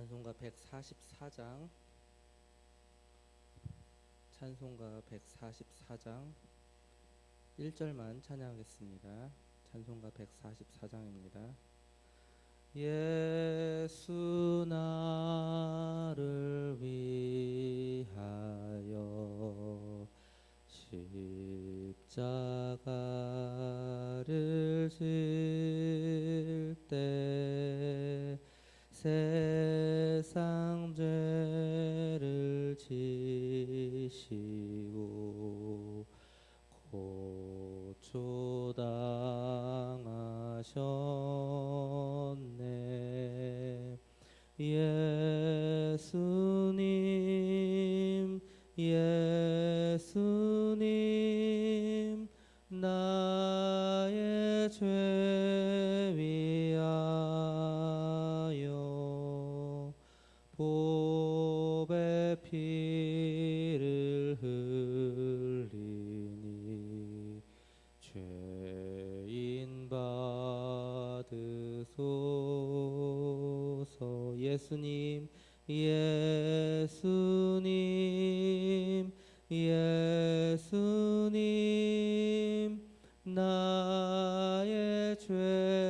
찬송가 144장 찬송가 144장 1절만 찬양하겠습니다. 찬송가 144장입니다. 예수 나를 위하여 십자가를 질 예수님 예수님 예수님 나의 죄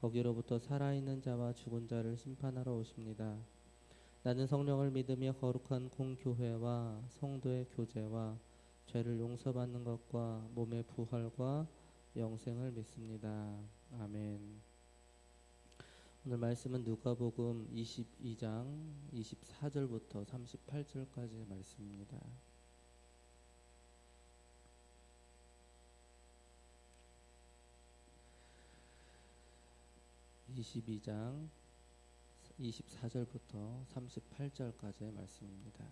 거기로부터 살아있는 자와 죽은 자를 심판하러 오십니다. 나는 성령을 믿으며 거룩한 공교회와 성도의 교제와 죄를 용서받는 것과 몸의 부활과 영생을 믿습니다. 아멘. 오늘 말씀은 누가복음 22장 24절부터 38절까지의 말씀입니다. 22장 24절부터 38절까지의 말씀입니다.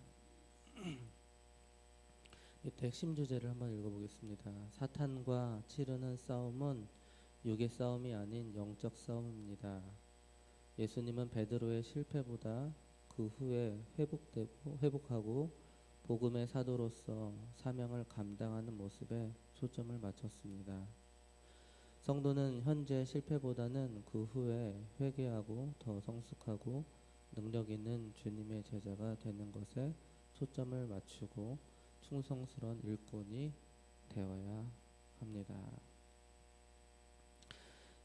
핵심 주제를 한번 읽어보겠습니다. 사탄과 치르는 싸움은 육의 싸움이 아닌 영적 싸움입니다. 예수님은 베드로의 실패보다 그 후에 회복되고 회복하고 복음의 사도로서 사명을 감당하는 모습에 초점을 맞췄습니다. 성도는 현재 실패보다는 그 후에 회개하고 더 성숙하고 능력 있는 주님의 제자가 되는 것에 초점을 맞추고 충성스러운 일꾼이 되어야 합니다.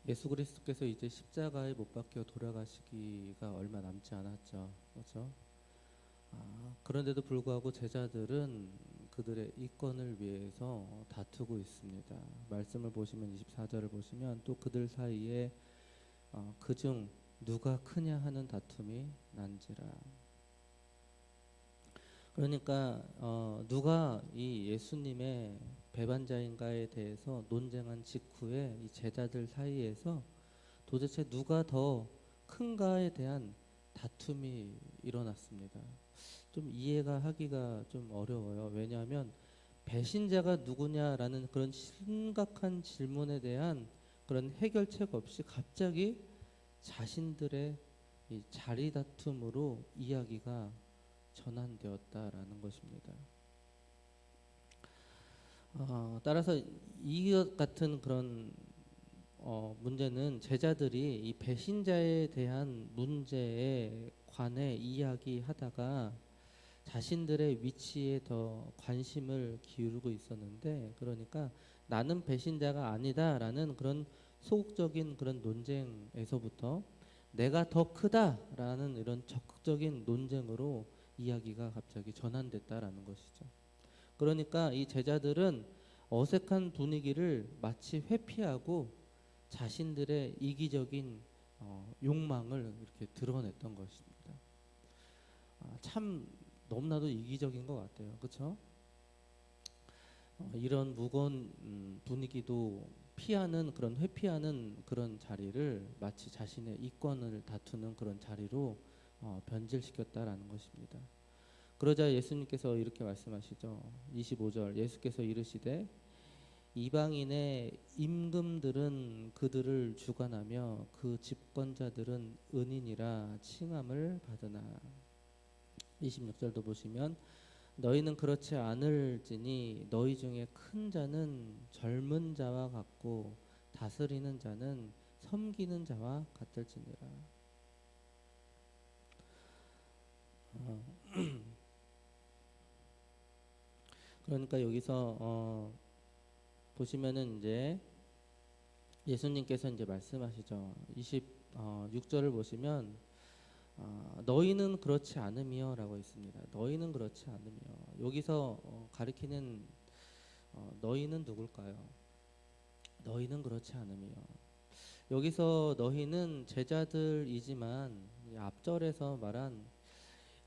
예수 그리스도께서 이제 십자가에 못 박혀 돌아가시기가 얼마 남지 않았죠. 그렇죠? 아, 그런데도 불구하고 제자들은 그들의 이권을 위해서 다투고 있습니다. 말씀을 보시면 24절을 보시면 또 그들 사이에 어, 그중 누가 크냐 하는 다툼이 난지라. 그러니까 어, 누가 이 예수님의 배반자인가에 대해서 논쟁한 직후에 이 제자들 사이에서 도대체 누가 더 큰가에 대한 다툼이 일어났습니다. 좀 이해가 하기가 좀 어려워요. 왜냐하면 배신자가 누구냐라는 그런 심각한 질문에 대한 그런 해결책 없이 갑자기 자신들의 이 자리 다툼으로 이야기가 전환되었다라는 것입니다. 어, 따라서 이것 같은 그런 어, 문제는 제자들이 이 배신자에 대한 문제에 관해 이야기하다가 자신들의 위치에 더 관심을 기울이고 있었는데 그러니까 나는 배신자가 아니다라는 그런 소극적인 그런 논쟁에서부터 내가 더 크다라는 이런 적극적인 논쟁으로 이야기가 갑자기 전환됐다라는 것이죠. 그러니까 이 제자들은 어색한 분위기를 마치 회피하고 자신들의 이기적인 어, 욕망을 이렇게 드러냈던 것입니다. 아, 참 너무나도 이기적인 것 같아요. 그렇죠? 어, 이런 무거운 음, 분위기도 피하는 그런 회피하는 그런 자리를 마치 자신의 이권을 다투는 그런 자리로 어, 변질시켰다라는 것입니다. 그러자 예수님께서 이렇게 말씀하시죠. 25절 예수께서 이르시되 이방인의 임금들은 그들을 주관하며 그 집권자들은 은인이라 칭함을 받으나 26절도 보시면 너희는 그렇지 않을지니 너희 중에 큰 자는 젊은 자와 같고 다스리는 자는 섬기는 자와 같을지니라. 어, 그러니까 여기서 어, 보시면은 이제 예수님께서 이제 말씀하시죠. 26절을 보시면 어, 너희는 그렇지 않으며라고 있습니다. 너희는 그렇지 않으며 여기서 어, 가리키는 어, 너희는 누굴까요? 너희는 그렇지 않으며 여기서 너희는 제자들이지만 이 앞절에서 말한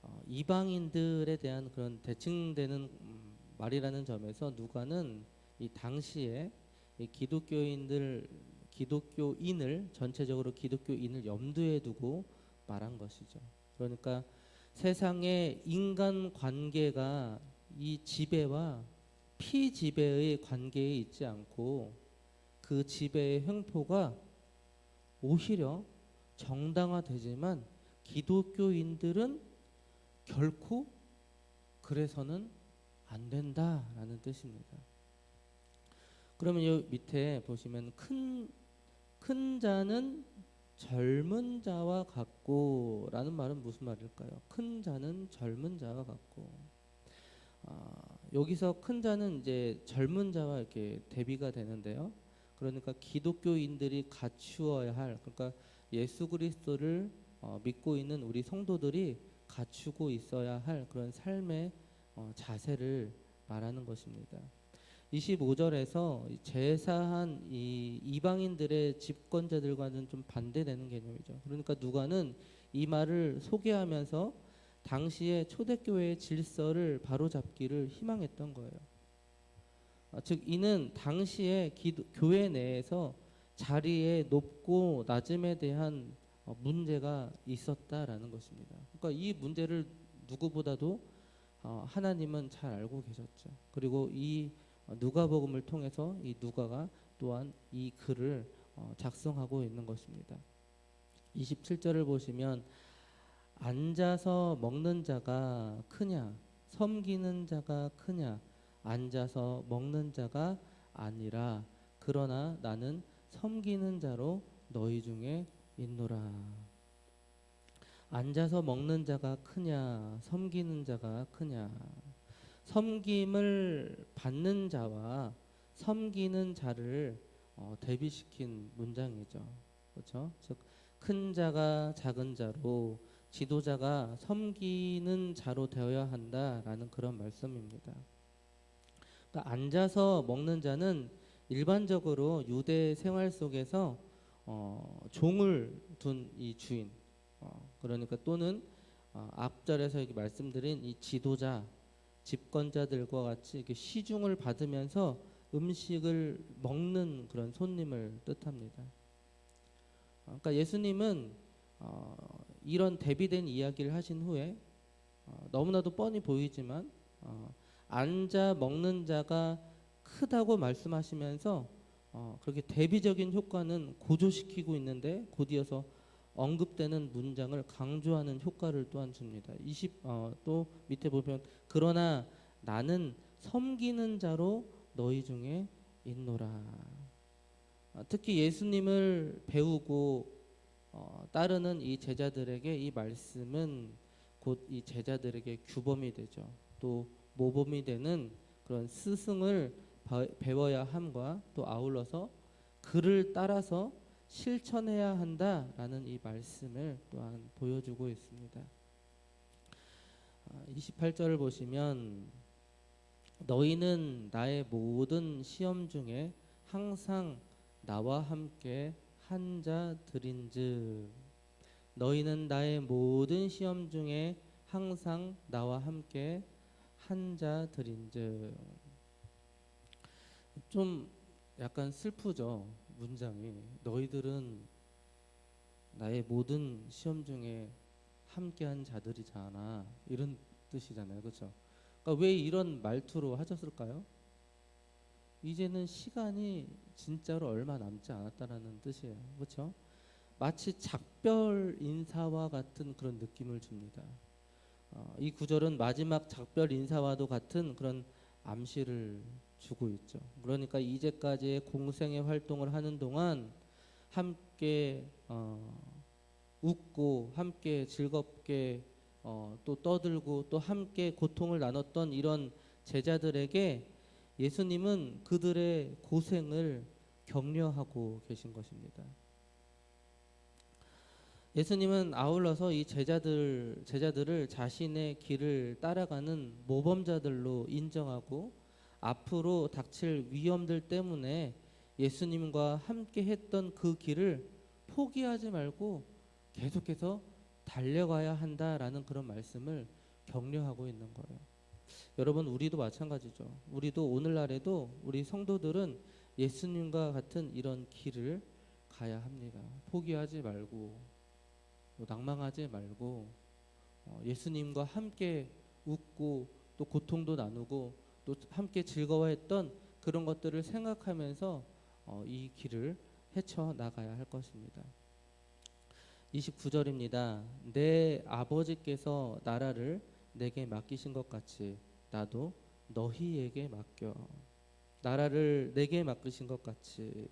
어, 이방인들에 대한 그런 대칭되는 음, 말이라는 점에서 누가는 이 당시에 이 기독교인들 기독교인을 전체적으로 기독교인을 염두에 두고 말한 것이죠. 그러니까 세상의 인간 관계가 이 지배와 피지배의 관계에 있지 않고 그 지배의 횡포가 오히려 정당화되지만 기독교인들은 결코 그래서는 안 된다라는 뜻입니다. 그러면 이 밑에 보시면 큰, 큰 자는 젊은 자와 같고라는 말은 무슨 말일까요? 큰 자는 젊은 자와 같고 아, 여기서 큰 자는 이제 젊은 자와 이렇게 대비가 되는데요. 그러니까 기독교인들이 갖추어야 할 그러니까 예수 그리스도를 어, 믿고 있는 우리 성도들이 갖추고 있어야 할 그런 삶의 어, 자세를 말하는 것입니다. 25절에서 제사한 이 이방인들의 집권자들과는 좀 반대되는 개념이죠. 그러니까 누가는 이 말을 소개하면서 당시의 초대교회의 질서를 바로잡기를 희망했던 거예요. 아, 즉 이는 당시의 기도, 교회 내에서 자리의 높고 낮음에 대한 어, 문제가 있었다라는 것입니다. 그러니까 이 문제를 누구보다도 어, 하나님은 잘 알고 계셨죠. 그리고 이 어, 누가복음을 통해서 이 누가가 또한 이 글을 어, 작성하고 있는 것입니다. 27절을 보시면 앉아서 먹는 자가 크냐 섬기는 자가 크냐 앉아서 먹는 자가 아니라 그러나 나는 섬기는 자로 너희 중에 있노라 앉아서 먹는 자가 크냐 섬기는 자가 크냐 섬김을 받는 자와 섬기는 자를 어, 대비시킨 문장이죠. 그렇죠? 즉 큰 자가 작은 자로 지도자가 섬기는 자로 되어야 한다라는 그런 말씀입니다. 그러니까 앉아서 먹는 자는 일반적으로 유대 생활 속에서 어, 종을 둔 이 주인, 어, 그러니까 또는 어, 앞절에서 말씀드린 이 지도자, 집권자들과 같이 이렇게 시중을 받으면서 음식을 먹는 그런 손님을 뜻합니다. 어, 그러니까 예수님은 어, 이런 대비된 이야기를 하신 후에 어, 너무나도 뻔히 보이지만 어, 앉아 먹는 자가 크다고 말씀하시면서 어, 그렇게 대비적인 효과는 고조시키고 있는데 곧이어서 언급되는 문장을 강조하는 효과를 또한 줍니다. 20, 어, 또 밑에 보면 그러나 나는 섬기는 자로 너희 중에 있노라. 어, 특히 예수님을 배우고 어, 따르는 이 제자들에게 이 말씀은 곧 이 제자들에게 규범이 되죠. 또 모범이 되는 그런 스승을 배워야 함과 또 아울러서 그를 따라서 실천해야 한다라는 이 말씀을 또한 보여주고 있습니다. 28절을 아, 보시면 너희는 나의 모든 시험 중에 항상 나와 함께 한자 들인즉 너희는 나의 모든 시험 중에 항상 나와 함께 한자 들인즉 좀 약간 슬프죠 문장이 너희들은 나의 모든 시험 중에 함께한 자들이잖아 이런 뜻이잖아요. 그렇죠? 그러니까 왜 이런 말투로 하셨을까요? 이제는 시간이 진짜로 얼마 남지 않았다라는 뜻이에요. 그렇죠? 마치 작별 인사와 같은 그런 느낌을 줍니다. 어, 이 구절은 마지막 작별 인사와도 같은 그런 암시를 주고 있죠. 그러니까 이제까지의 공생의 활동을 하는 동안 함께 어, 웃고 함께 즐겁게 어, 또 떠들고 또 함께 고통을 나눴던 이런 제자들에게 예수님은 그들의 고생을 격려하고 계신 것입니다. 예수님은 아울러서 이 제자들 제자들을 자신의 길을 따라가는 모범자들로 인정하고 앞으로 닥칠 위험들 때문에 예수님과 함께 했던 그 길을 포기하지 말고 계속해서 달려가야 한다라는 그런 말씀을 격려하고 있는 거예요. 여러분 우리도 마찬가지죠. 우리도 오늘날에도 우리 성도들은 예수님과 같은 이런 길을 가야 합니다. 포기하지 말고 또 낭망하지 말고 어, 예수님과 함께 웃고 또 고통도 나누고 또 함께 즐거워했던 그런 것들을 생각하면서 어, 이 길을 헤쳐 나가야 할 것입니다. 29절입니다. 내 아버지께서 나라를 내게 맡기신 것 같이 나도 너희에게 맡겨. 나라를 내게 맡기신 것 같이.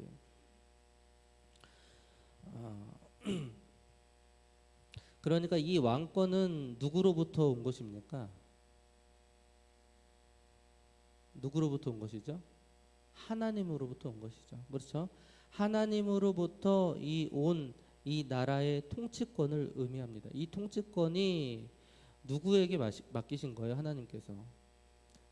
아, 그러니까 이 왕권은 누구로부터 온 것입니까? 누구로부터 온 것이죠? 하나님으로부터 온 것이죠. 그렇죠? 하나님으로부터 이 온 이 나라의 통치권을 의미합니다. 이 통치권이 누구에게 맡기신 거예요? 하나님께서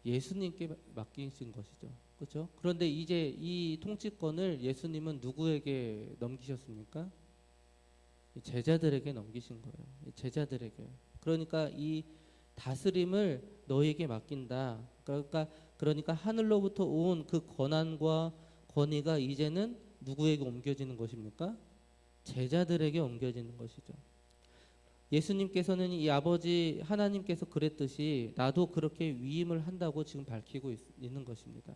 예수님께 맡기신 것이죠. 그렇죠? 그런데 이제 이 통치권을 예수님은 누구에게 넘기셨습니까? 이 제자들에게 넘기신 거예요. 이 제자들에게. 그러니까 이 다스림을 너에게 맡긴다. 그러니까 그러니까 하늘로부터 온 그 권한과 권위가 이제는 누구에게 옮겨지는 것입니까? 제자들에게 옮겨지는 것이죠. 예수님께서는 이 아버지 하나님께서 그랬듯이 나도 그렇게 위임을 한다고 지금 밝히고 있, 는 것입니다.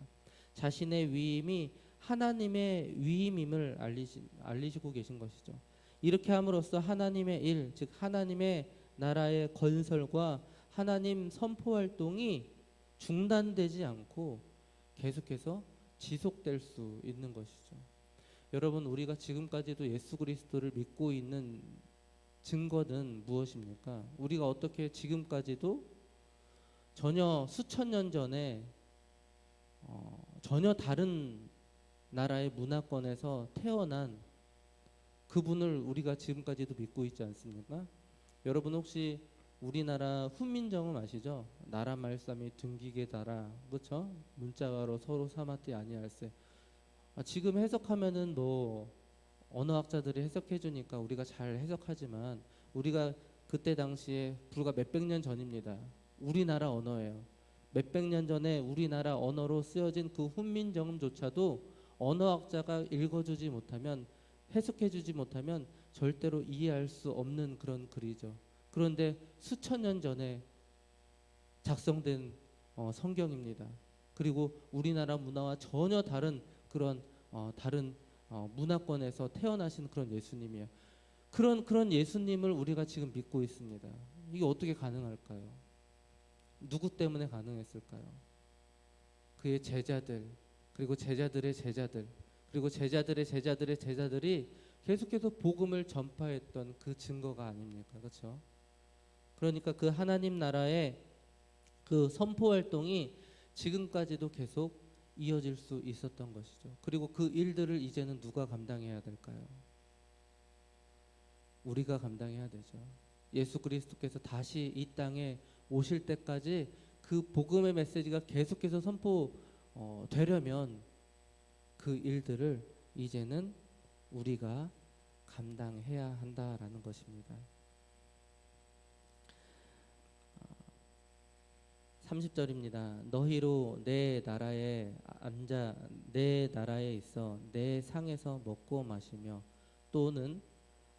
자신의 위임이 하나님의 위임임을 알리시, 알리시고 계신 것이죠. 이렇게 함으로써 하나님의 일, 즉 하나님의 나라의 건설과 하나님 선포 활동이 중단되지 않고 계속해서 지속될 수 있는 것이죠. 여러분 우리가 지금까지도 예수 그리스도를 믿고 있는 증거는 무엇입니까? 우리가 어떻게 지금까지도 전혀 수천 년 전에 어, 전혀 다른 나라의 문화권에서 태어난 그분을 우리가 지금까지도 믿고 있지 않습니까? 여러분 혹시 우리나라 훈민정음 아시죠? 나라 말씀이 등기게 달아 그렇죠? 문자가로 서로 삼았디 아니할세. 아, 지금 해석하면은 뭐 언어학자들이 해석해 주니까 우리가 잘 해석하지만 우리가 그때 당시에 불과 몇백 년 전입니다. 우리나라 언어예요. 몇백 년 전에 우리나라 언어로 쓰여진 그 훈민정음조차도 언어학자가 읽어주지 못하면 해석해주지 못하면 절대로 이해할 수 없는 그런 글이죠. 그런데 수천 년 전에 작성된 어, 성경입니다. 그리고 우리나라 문화와 전혀 다른 그런 어, 다른 어, 문화권에서 태어나신 그런 예수님이에요. 그런 그런 예수님을 우리가 지금 믿고 있습니다. 이게 어떻게 가능할까요? 누구 때문에 가능했을까요? 그의 제자들 그리고 제자들의 제자들 그리고 제자들의 제자들의 제자들이 계속해서 복음을 전파했던 그 증거가 아닙니까? 그렇죠? 그러니까 그 하나님 나라의 그 선포 활동이 지금까지도 계속 이어질 수 있었던 것이죠. 그리고 그 일들을 이제는 누가 감당해야 될까요? 우리가 감당해야 되죠. 예수 그리스도께서 다시 이 땅에 오실 때까지 그 복음의 메시지가 계속해서 선포되려면 그 일들을 이제는 우리가 감당해야 한다라는 것입니다. 30절입니다. 너희로 내 나라에 앉아 내 나라에 있어 내 상에서 먹고 마시며 또는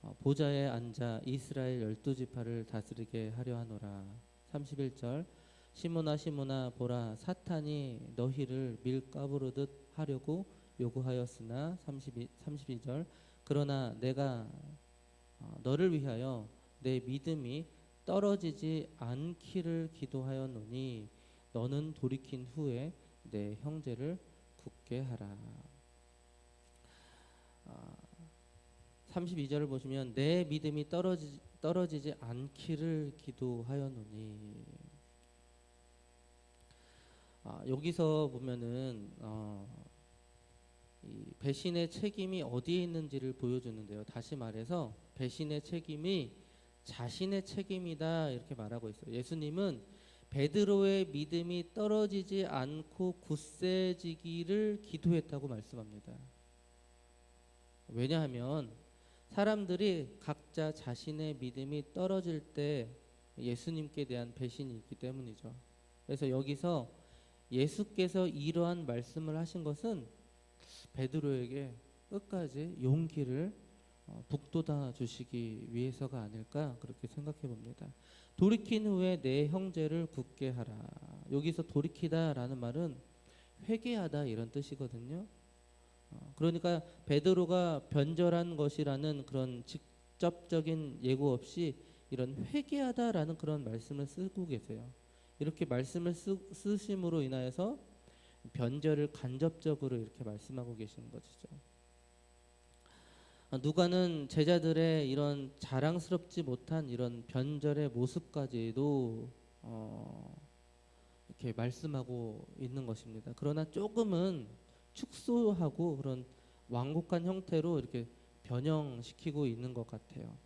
어, 보좌에 앉아 이스라엘 열두 지파를 다스리게 하려 하노라. 31절 시므나 시므나 보라 사탄이 너희를 밀가부르듯 하려고 요구하였으나 32, 32절 그러나 내가 어, 너를 위하여 내 믿음이 떨어지지 않기를 기도하였노니 너는 돌이킨 후에 내 형제를 굳게 하라. 아, 32절을 보시면 내 믿음이 떨어지, 떨어지지 않기를 기도하였노니 아, 여기서 보면은 어, 이 배신의 책임이 어디에 있는지를 보여주는데요. 다시 말해서 배신의 책임이 자신의 책임이다 이렇게 말하고 있어요. 예수님은 베드로의 믿음이 떨어지지 않고 굳세지기를 기도했다고 말씀합니다. 왜냐하면 사람들이 각자 자신의 믿음이 떨어질 때 예수님께 대한 배신이 있기 때문이죠. 그래서 여기서 예수께서 이러한 말씀을 하신 것은 베드로에게 끝까지 용기를 어, 북돋아 주시기 위해서가 아닐까 그렇게 생각해 봅니다. 돌이킨 후에 내 형제를 굳게 하라. 여기서 돌이키다라는 말은 회개하다 이런 뜻이거든요. 어, 그러니까 베드로가 변절한 것이라는 그런 직접적인 예고 없이 이런 회개하다라는 그런 말씀을 쓰고 계세요. 이렇게 말씀을 쓰, 쓰심으로 인하여서 변절을 간접적으로 이렇게 말씀하고 계시는 것이죠. 아, 누가는 제자들의 이런 자랑스럽지 못한 이런 변절의 모습까지도 어, 이렇게 말씀하고 있는 것입니다. 그러나 조금은 축소하고 그런 완곡한 형태로 이렇게 변형시키고 있는 것 같아요.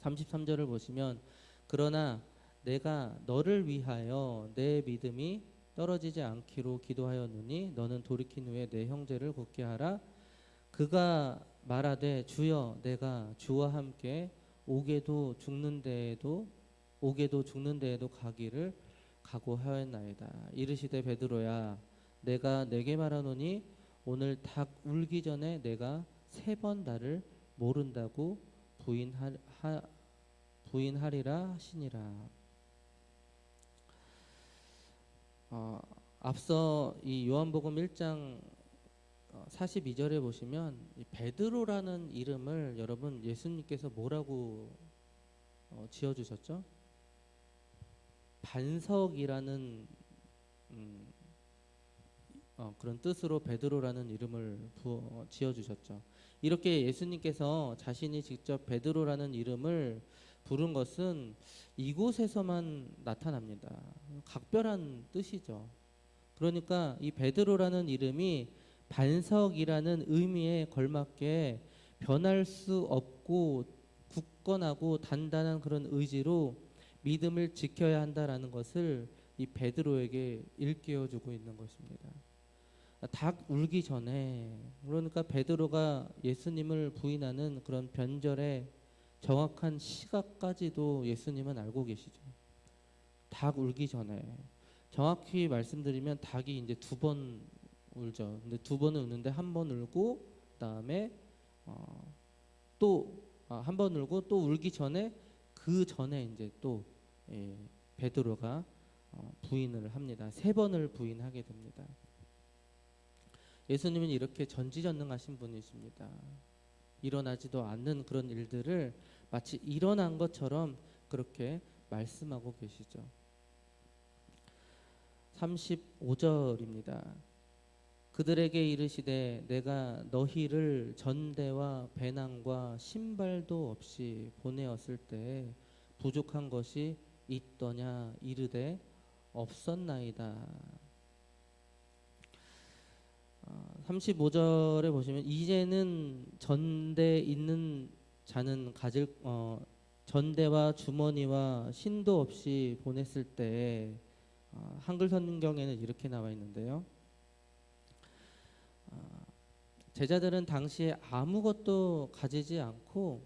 33절을 보시면 그러나 내가 너를 위하여 내 믿음이 떨어지지 않기로 기도하였느니 너는 돌이킨 후에 내 형제를 굳게 하라 그가 말하되 주여 내가 주와 함께 오게도 죽는 데에도 오게도 죽는 데에도 가기를 각오하였나이다. 이르시되 베드로야 내가 내게 말하노니 오늘 닭 울기 전에 내가 세 번 나를 모른다고 부인하, 하, 부인하리라 하시니라. 어, 앞서 이 요한복음 1장 42절에 보시면 이 베드로라는 이름을 여러분 예수님께서 뭐라고 어, 지어 주셨죠? 반석이라는 음, 어, 그런 뜻으로 베드로라는 이름을 부어, 어, 지어 주셨죠. 이렇게 예수님께서 자신이 직접 베드로라는 이름을 부른 것은 이곳에서만 나타납니다. 각별한 뜻이죠. 그러니까 이 베드로라는 이름이 반석이라는 의미에 걸맞게 변할 수 없고 굳건하고 단단한 그런 의지로 믿음을 지켜야 한다라는 것을 이 베드로에게 일깨워 주고 있는 것입니다. 닭 울기 전에 그러니까 베드로가 예수님을 부인하는 그런 변절의 정확한 시각까지도 예수님은 알고 계시죠. 닭 울기 전에 정확히 말씀드리면 닭이 이제 두 번 울죠. 근데 두 번은 우는데 한 번 울고 그다음에 어, 또한 번 울고 또 울기 전에 그 전에 이제 또 예, 베드로가 어, 부인을 합니다. 세 번을 부인하게 됩니다. 예수님은 이렇게 전지전능하신 분이십니다. 일어나지도 않는 그런 일들을 마치 일어난 것처럼 그렇게 말씀하고 계시죠. 35절입니다. 그들에게 이르시되 내가 너희를 전대와 배낭과 신발도 없이 보내었을 때 부족한 것이 있더냐 이르되 없었나이다. 35절에 어, 보시면 이제는 전대 있는 자는 가질 어, 전대와 주머니와 신도 없이 보냈을 때 어, 한글 성경에는 이렇게 나와 있는데요. 제자들은 당시에 아무것도 가지지 않고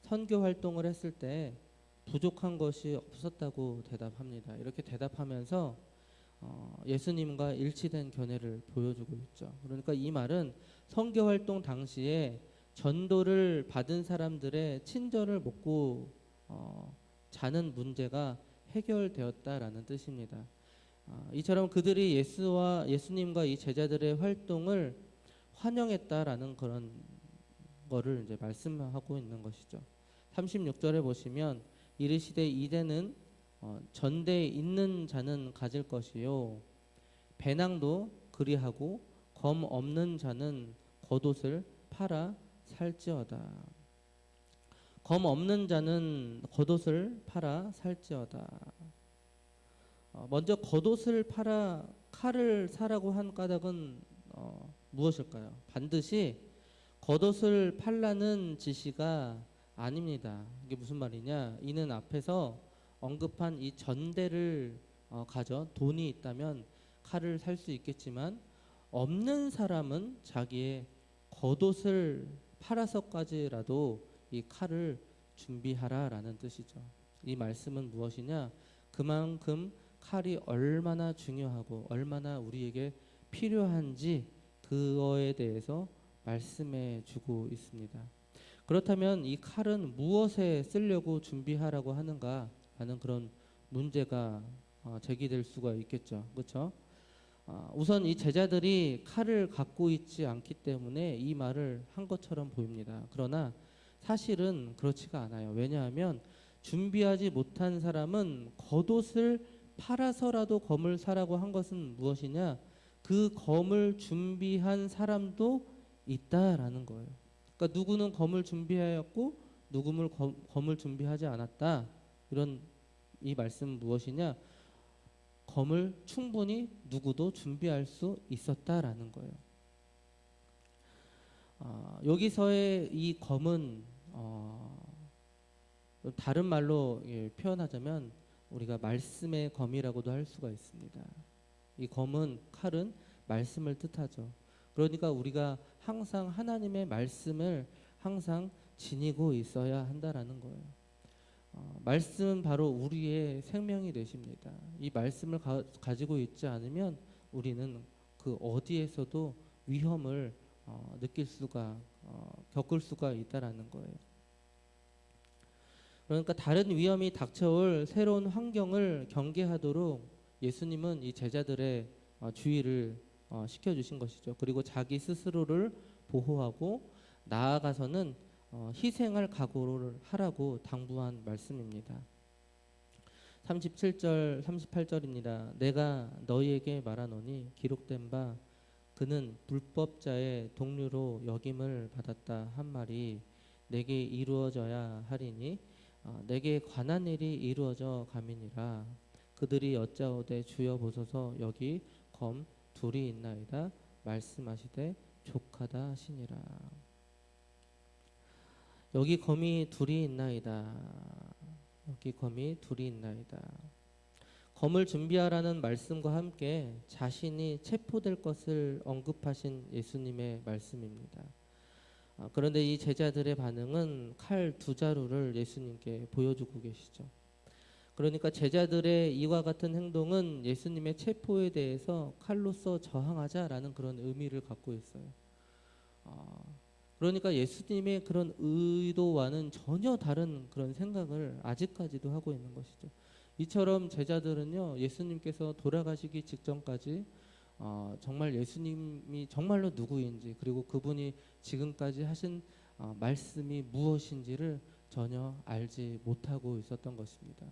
선교 활동을 했을 때 부족한 것이 없었다고 대답합니다. 이렇게 대답하면서 어, 예수님과 일치된 견해를 보여주고 있죠. 그러니까 이 말은 선교 활동 당시에 전도를 받은 사람들의 친절을 먹고 어, 자는 문제가 해결되었다라는 뜻입니다. 아, 이처럼 그들이 예수와 예수님과 이 제자들의 활동을 환영했다라는 그런 거를 이제 말씀하고 있는 것이죠. 36절에 보시면 이르시되 이제는 어, 전대에 있는 자는 가질 것이요 배낭도 그리하고 검 없는 자는 겉옷을 팔아 살지어다. 검 없는 자는 겉옷을 팔아 살지어다. 어, 먼저 겉옷을 팔아 칼을 사라고 한 까닭은 어, 무엇일까요? 반드시 겉옷을 팔라는 지시가 아닙니다. 이게 무슨 말이냐? 이는 앞에서 언급한 이 전대를 어, 가져 돈이 있다면 칼을 살 수 있겠지만 없는 사람은 자기의 겉옷을 팔아서까지라도 이 칼을 준비하라라는 뜻이죠. 이 말씀은 무엇이냐? 그만큼 칼이 얼마나 중요하고 얼마나 우리에게 필요한지 그거에 대해서 말씀해 주고 있습니다. 그렇다면 이 칼은 무엇에 쓰려고 준비하라고 하는가 하는 그런 문제가 어, 제기될 수가 있겠죠. 그렇죠? 아, 우선 이 제자들이 칼을 갖고 있지 않기 때문에 이 말을 한 것처럼 보입니다. 그러나 사실은 그렇지가 않아요. 왜냐하면 준비하지 못한 사람은 겉옷을 팔아서라도 검을 사라고 한 것은 무엇이냐? 그 검을 준비한 사람도 있다라는 거예요. 그러니까 누구는 검을 준비하였고 누구는 검, 검을 준비하지 않았다. 이런 이 말씀은 무엇이냐? 검을 충분히 누구도 준비할 수 있었다라는 거예요. 어, 여기서의 이 검은 어, 다른 말로 예, 표현하자면 우리가 말씀의 검이라고도 할 수가 있습니다. 이 검은 칼은 말씀을 뜻하죠. 그러니까 우리가 항상 하나님의 말씀을 항상 지니고 있어야 한다라는 거예요. 어, 말씀은 바로 우리의 생명이 되십니다. 이 말씀을 가, 가지고 있지 않으면 우리는 그 어디에서도 위험을 어, 느낄 수가 어, 겪을 수가 있다라는 거예요. 그러니까 다른 위험이 닥쳐올 새로운 환경을 경계하도록 예수님은 이 제자들의 어, 주의를 어, 시켜주신 것이죠. 그리고 자기 스스로를 보호하고 나아가서는 어, 희생할 각오를 하라고 당부한 말씀입니다. 37절 38절입니다. 내가 너희에게 말하노니 기록된 바 그는 불법자의 동료로 역임을 받았다 한 말이 내게 이루어져야 하리니 어, 내게 관한 일이 이루어져 가미니라 그들이 여짜오되 주여 보소서 여기 검 둘이 있나이다 말씀하시되 족하다 하시니라 여기 검이 둘이 있나이다 여기 검이 둘이 있나이다 검을 준비하라는 말씀과 함께 자신이 체포될 것을 언급하신 예수님의 말씀입니다. 아, 그런데 이 제자들의 반응은 칼 두 자루를 예수님께 보여주고 계시죠. 그러니까 제자들의 이와 같은 행동은 예수님의 체포에 대해서 칼로서 저항하자라는 그런 의미를 갖고 있어요. 아, 그러니까 예수님의 그런 의도와는 전혀 다른 그런 생각을 아직까지도 하고 있는 것이죠. 이처럼 제자들은요 예수님께서 돌아가시기 직전까지 어, 정말 예수님이 정말로 누구인지 그리고 그분이 지금까지 하신 어, 말씀이 무엇인지를 전혀 알지 못하고 있었던 것입니다.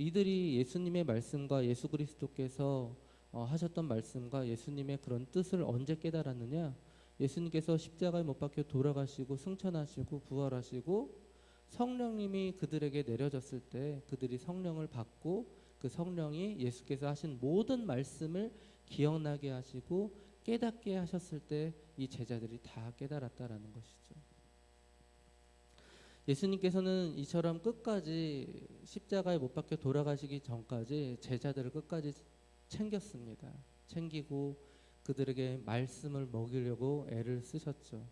이들이 예수님의 말씀과 예수 그리스도께서 어, 하셨던 말씀과 예수님의 그런 뜻을 언제 깨달았느냐? 예수님께서 십자가에 못 박혀 돌아가시고 승천하시고 부활하시고 성령님이 그들에게 내려졌을 때 그들이 성령을 받고 그 성령이 예수께서 하신 모든 말씀을 기억나게 하시고 깨닫게 하셨을 때 이 제자들이 다 깨달았다라는 것이죠. 예수님께서는 이처럼 끝까지 십자가에 못 박혀 돌아가시기 전까지 제자들을 끝까지 챙겼습니다. 챙기고 그들에게 말씀을 먹이려고 애를 쓰셨죠.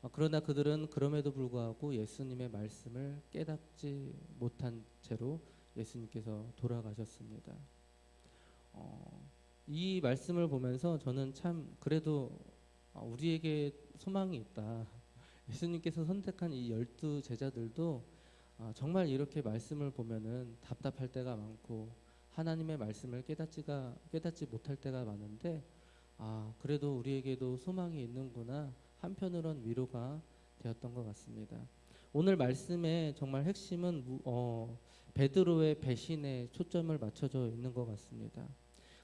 어, 그러나 그들은 그럼에도 불구하고 예수님의 말씀을 깨닫지 못한 채로 예수님께서 돌아가셨습니다. 어, 이 말씀을 보면서 저는 참 그래도 아, 우리에게 소망이 있다. 예수님께서 선택한 이 열두 제자들도 아, 정말 이렇게 말씀을 보면은 답답할 때가 많고 하나님의 말씀을 깨닫지가 깨닫지 못할 때가 많은데 아 그래도 우리에게도 소망이 있는구나 한편으론 위로가 되었던 것 같습니다. 오늘 말씀의 정말 핵심은 무- 어, 베드로의 배신에 초점을 맞춰져 있는 것 같습니다.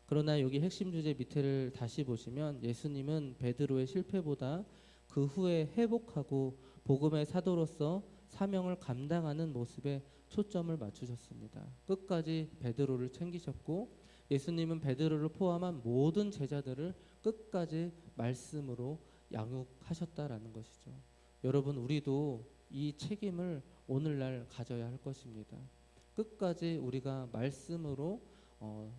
그러나 여기 핵심 주제 밑에를 다시 보시면 예수님은 베드로의 실패보다 그 후에 회복하고 복음의 사도로서 사명을 감당하는 모습에 초점을 맞추셨습니다. 끝까지 베드로를 챙기셨고 예수님은 베드로를 포함한 모든 제자들을 끝까지 말씀으로 양육하셨다라는 것이죠. 여러분 우리도 이 책임을 오늘날 가져야 할 것입니다. 끝까지 우리가 말씀으로 어,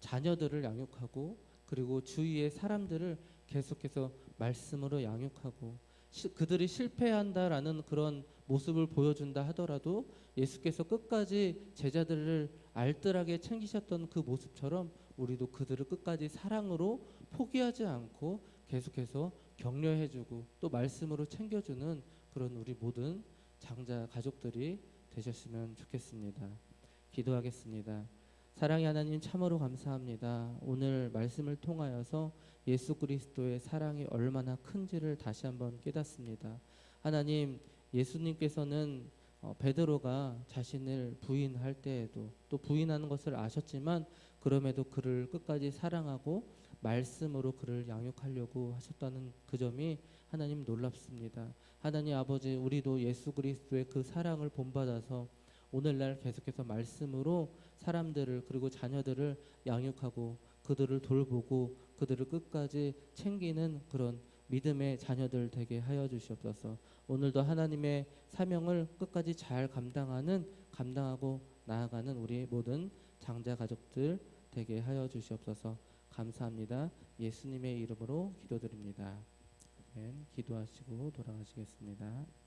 자녀들을 양육하고 그리고 주위의 사람들을 계속해서 말씀으로 양육하고 시- 그들이 실패한다라는 그런 모습을 보여준다 하더라도 예수께서 끝까지 제자들을 알뜰하게 챙기셨던 그 모습처럼 우리도 그들을 끝까지 사랑으로 포기하지 않고 계속해서 격려해주고 또 말씀으로 챙겨주는 그런 우리 모든 장자 가족들이 되셨으면 좋겠습니다. 기도하겠습니다. 사랑의 하나님 참으로 감사합니다. 오늘 말씀을 통하여서 예수 그리스도의 사랑이 얼마나 큰지를 다시 한번 깨닫습니다. 하나님 예수님께서는 어, 베드로가 자신을 부인할 때에도 또 부인하는 것을 아셨지만 그럼에도 그를 끝까지 사랑하고 말씀으로 그를 양육하려고 하셨다는 그 점이 하나님 놀랍습니다. 하나님 아버지 우리도 예수 그리스도의 그 사랑을 본받아서 오늘날 계속해서 말씀으로 사람들을 그리고 자녀들을 양육하고 그들을 돌보고 그들을 끝까지 챙기는 그런 믿음의 자녀들 되게 하여 주시옵소서. 오늘도 하나님의 사명을 끝까지 잘 감당하는 감당하고 나아가는 우리 모든 장자 가족들 되게 하여 주시옵소서. 감사합니다. 예수님의 이름으로 기도드립니다. 아멘. 기도하시고 돌아가시겠습니다.